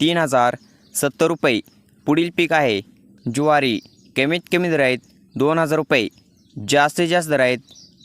तीन हजार सत्तर रुपये. पुढील पीक आहे ज्वारी. कमीत कमी दर आहेत दोन हजार रुपये. जास्तीत जास्त दर आहेत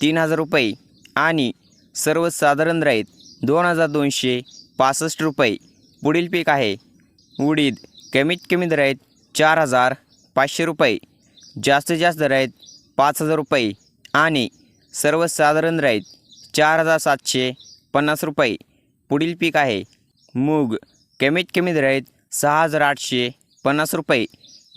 तीन हजार रुपये. आणि सर्वसाधारण दर आहेत दोन हजार दोनशे पासष्ट रुपये. पुढील पीक आहे उडीद. कमीत कमी दर आहेत चार हजार पाचशे रुपये. जास्तीत जास्त दर आहेत पाच हजार रुपये. आणि सर्वसाधारण दर आहेत चार हजार सातशे पन्नास रुपये. पुढील पीक आहे मूग. कमीत कमी दर आहेत सहा हजार आठशे पन्नास रुपये.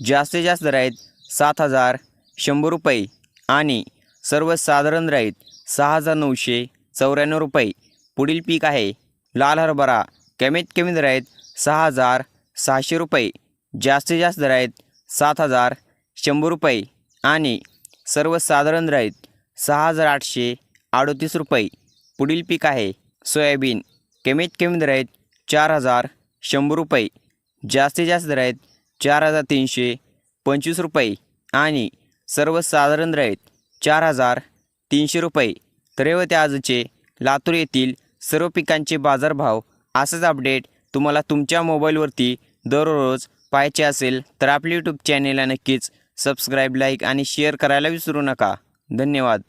जास्तीत जास्त दर आहेत सात हजार शंभर रुपये. आणि सर्वसाधारण दर आहेत सहा हजार नऊशे चौऱ्याण्णव रुपये. पुढील पीक आहे लाल हरभरा. कमीत कमी दर आहेत सहा हजार सहाशे रुपये. जास्तीत जास्त दर आहेत सात हजार शंभर रुपये. आणि सर्वसाधारण दर आहेत सहा हजार आठशे अडतीस रुपये. पुढील पीक आहे सोयाबीन. कमीत कमी दर आहेत चार हजार शंभर रुपये. जास्तीत जास्त दर आहेत चार हजार तीनशे पंचवीस रुपये आणि सर्वसाधारण दर आहेत चार हजार तीनशे रुपये. तर हे आजचे लातूर येथील सर्व पिकांचे बाजारभाव असंच अपडेट तुम्हाला तुमच्या मोबाईलवरती दररोज पाहायचे असेल तर आपल्या यूट्यूब चॅनेलला नक्कीच सबस्क्राईब लाईक आणि शेअर करायला विसरू नका. धन्यवाद.